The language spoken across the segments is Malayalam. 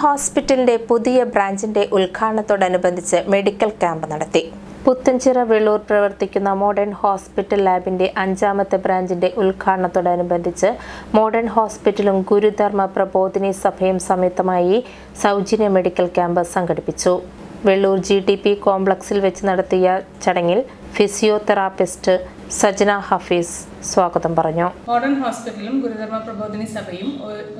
ഹോസ്പിറ്റലിന്റെ പുതിയ ബ്രാഞ്ചിന്റെ ഉദ്ഘാടനത്തോടനുബന്ധിച്ച് മെഡിക്കൽ ക്യാമ്പ് നടത്തി. പുത്തഞ്ചിറ വെള്ളൂർ പ്രവർത്തിക്കുന്ന മോഡേൺ ഹോസ്പിറ്റൽ ലാബിന്റെ അഞ്ചാമത്തെ ബ്രാഞ്ചിന്റെ ഉദ്ഘാടനത്തോടനുബന്ധിച്ച് മോഡേൺ ഹോസ്പിറ്റലും ഗുരുധർമ്മ പ്രബോധിനി സഭയും സംയുക്തമായി സൗജന്യ മെഡിക്കൽ ക്യാമ്പ് സംഘടിപ്പിച്ചു. വെള്ളൂർ ജി കോംപ്ലക്സിൽ വെച്ച് നടത്തിയ ചടങ്ങിൽ ഫിസിയോതെറാപ്പിസ്റ്റ് സജന ഹഫീസ് സ്വാഗതം പറഞ്ഞു. മോഡേൺ ഹോസ്പിറ്റലും ഗുരുധർമ്മ പ്രബോധിനി സഭയും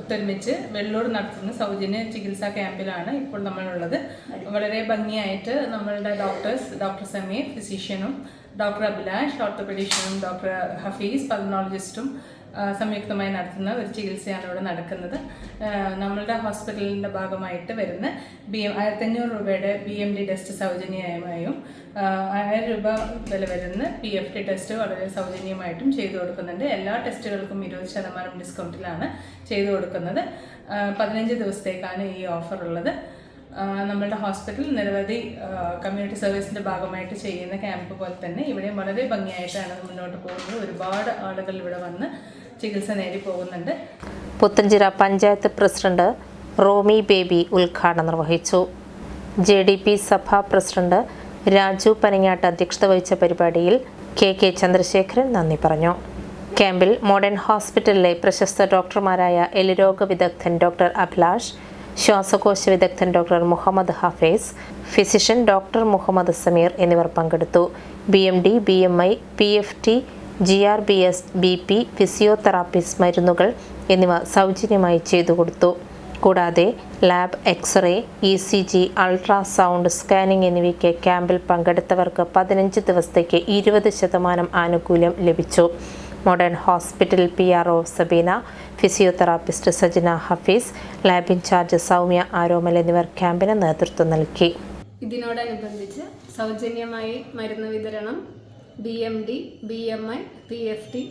ഒത്തൊരുമിച്ച് വെള്ളൂർ നടത്തുന്ന സൗജന്യ ചികിത്സാ ക്യാമ്പിലാണ് ഇപ്പോൾ നമ്മളുള്ളത്. വളരെ ഭംഗിയായിട്ട് നമ്മളുടെ ഡോക്ടേഴ്സ് ഡോക്ടർ സമീർ ഫിസിഷ്യനും ഡോക്ടർ അഭിലാഷ് ഓർത്തോപെഡീഷ്യനും ഡോക്ടർ ഹഫീസ് പൾമോളജിസ്റ്റും സംയുക്തമായി നടത്തുന്ന ഒരു ചികിത്സയാണ് ഇവിടെ നടക്കുന്നത്. നമ്മളുടെ ഹോസ്പിറ്റലിന്റെ ഭാഗമായിട്ട് വരുന്ന ബി എം ആയിരത്തഞ്ഞൂറ് രൂപയുടെ ബി എം ഡി ടെസ്റ്റ് സൗജന്യമായും ആയിരം രൂപ വില വരുന്ന പി എഫ് ടി ടെസ്റ്റ് വളരെ സൗജന്യമായിട്ടും ചെയ്തു കൊടുക്കുന്നുണ്ട്. എല്ലാ ടെസ്റ്റുകൾക്കും ഇരുപത് ശതമാനം ഡിസ്കൗണ്ടിലാണ് ചെയ്തു കൊടുക്കുന്നത്. പതിനഞ്ച് ദിവസത്തേക്കാണ് ഈ ഓഫർ ഉള്ളത്. നമ്മളുടെ ഹോസ്പിറ്റൽ നിരവധി കമ്മ്യൂണിറ്റി സർവീസിന്റെ ഭാഗമായിട്ട് ചെയ്യുന്ന ക്യാമ്പ് പോലെ തന്നെ ഇവിടെ വളരെ ഭംഗിയായിട്ടാണ് മുന്നോട്ട് പോകുന്നത്. ഒരുപാട് ആളുകൾ ഇവിടെ വന്ന് ചികിത്സ നേടി പോകുന്നുണ്ട്. പുത്തഞ്ചിറ പഞ്ചായത്ത് പ്രസിഡന്റ് റോമി ബേബി ഉദ്ഘാടനം നിർവഹിച്ചു. J D P Sabha president Raju Panangattu അധ്യക്ഷത വഹിച്ച പരിപാടിയിൽ കെ കെ ചന്ദ്രശേഖരൻ നന്ദി പറഞ്ഞു. ക്യാമ്പിൽ മോഡേൺ ഹോസ്പിറ്റലിലെ പ്രശസ്ത ഡോക്ടർമാരായ എലിരോഗ വിദഗ്ധൻ ഡോക്ടർ അഭിലാഷ് ശ്വാസകോശ വിദഗ്ധൻ doctor Muhammad Hafeez physician doctor Muhammad Sameer എന്നിവർ പങ്കെടുത്തു. B M D B M I P F T G R B S B P physiotherapist മരുന്നുകൾ എന്നിവ സൗജന്യമായി ചെയ്തു കൊടുത്തു. കൂടാതെ lab xray E C G ultrasound scanning എന്നിവയ്ക്ക് ക്യാമ്പിൽ പങ്കെടുത്തവർക്ക് പതിനഞ്ച് ദിവസത്തേക്ക് ഇരുപത് ശതമാനം ആനുകൂല്യം ലഭിച്ചു. Modern hospital P R O Sabeena physiotherapist Sajina Hafeez lab incharge Soumya Aromal എന്നിവർ ക്യാമ്പിന് നേതൃത്വം നൽകി. ഇതിനോടനുബന്ധിച്ച് സൗജന്യമായി മരുന്ന് വിതരണം B M D B M I P F T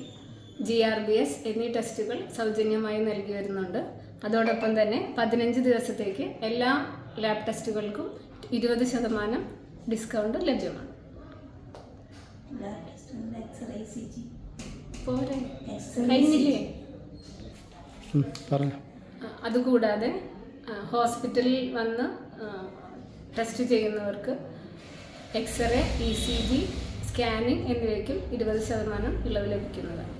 G R B S എന്നീ ടെസ്റ്റുകൾ സൗജന്യമായി നൽകി വരുന്നുണ്ട്. അതോടൊപ്പം തന്നെ പതിനഞ്ച് ദിവസത്തേക്ക് എല്ലാ ലാബ് ടെസ്റ്റുകൾക്കും ഇരുപത് ശതമാനം ഡിസ്കൗണ്ട് ലഭ്യമാണ്. അതുകൂടാതെ ഹോസ്പിറ്റലിൽ വന്ന് ടെസ്റ്റ് ചെയ്യുന്നവർക്ക് xray E C G scanning എന്നിവയ്ക്കും ഇരുപത് ശതമാനം ഇളവ് ലഭിക്കുന്നതാണ്.